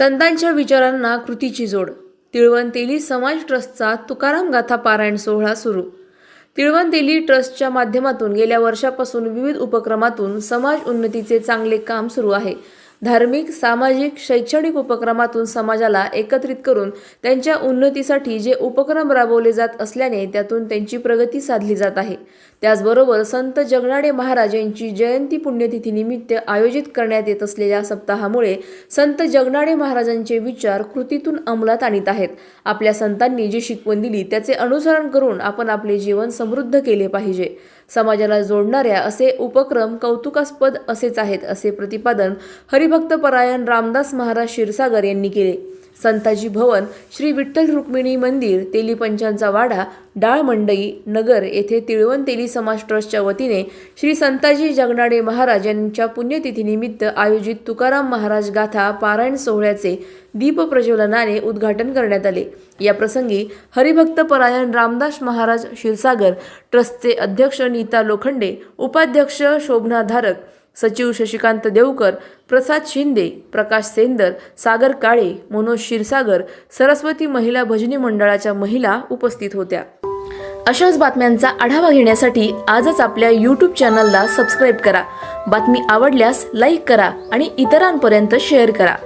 संतांच्या विचारांना कृतीची जोड. तिळवंतेली समाज ट्रस्टचा तुकाराम गाथा पारायण सोहळा सुरू. तिळवंतेली ट्रस्टच्या माध्यमातून गेल्या वर्षापासून विविध उपक्रमातून समाज उन्नतीचे चांगले काम सुरू आहे. धार्मिक सामाजिक शैक्षणिक उपक्रमातून समाजाला एकत्रित करून त्यांच्या उन्नतीसाठी जे उपक्रम राबवले जात असल्याने त्यातून त्यांची प्रगती साधली जात आहे. त्याचबरोबर संत जगनाडे महाराज यांची जयंती पुण्यतिथीनिमित्त आयोजित करण्यात येत असलेल्या सप्ताहामुळे संत जगनाडे महाराजांचे विचार कृतीतून अंमलात आणीत आहेत. आपल्या संतांनी जी शिकवण दिली त्याचे अनुसरण करून आपण आपले जीवन समृद्ध केले पाहिजे. समाजाला जोडणाऱ्या असे उपक्रम कौतुकास्पद असेच आहेत असे प्रतिपादन हरिभक्तपरायण रामदास महाराज क्षीरसागर यांनी केले. संताजी भवन श्री विठ्ठल रुक्मिणी मंदिर तेली पंचांचा वाडा डाळ मंडई नगर येथे तिळवण तेली समाज ट्रस्टच्या वतीने श्री संताजी जगनाडे महाराज यांच्या पुण्यतिथीनिमित्त आयोजित तुकाराम महाराज गाथा पारायण सोहळ्याचे दीप प्रज्वलनाने उद्घाटन करण्यात आले. या प्रसंगी हरिभक्त परायण रामदास महाराज क्षीरसागर ट्रस्टचे अध्यक्ष नीता लोखंडे उपाध्यक्ष शोभना धारक सचिव शशिकांत देवकर प्रसाद शिंदे प्रकाश सेंदर सागर काळे मनोज क्षीरसागर सरस्वती महिला भजनी मंडळाच्या महिला उपस्थित होत्या. अशाच बातम्यांचा आढावा घेण्यासाठी आजच आपल्या यूट्यूब चॅनलला सबस्क्राईब करा. बातमी आवडल्यास लाईक करा आणि इतरांपर्यंत शेअर करा.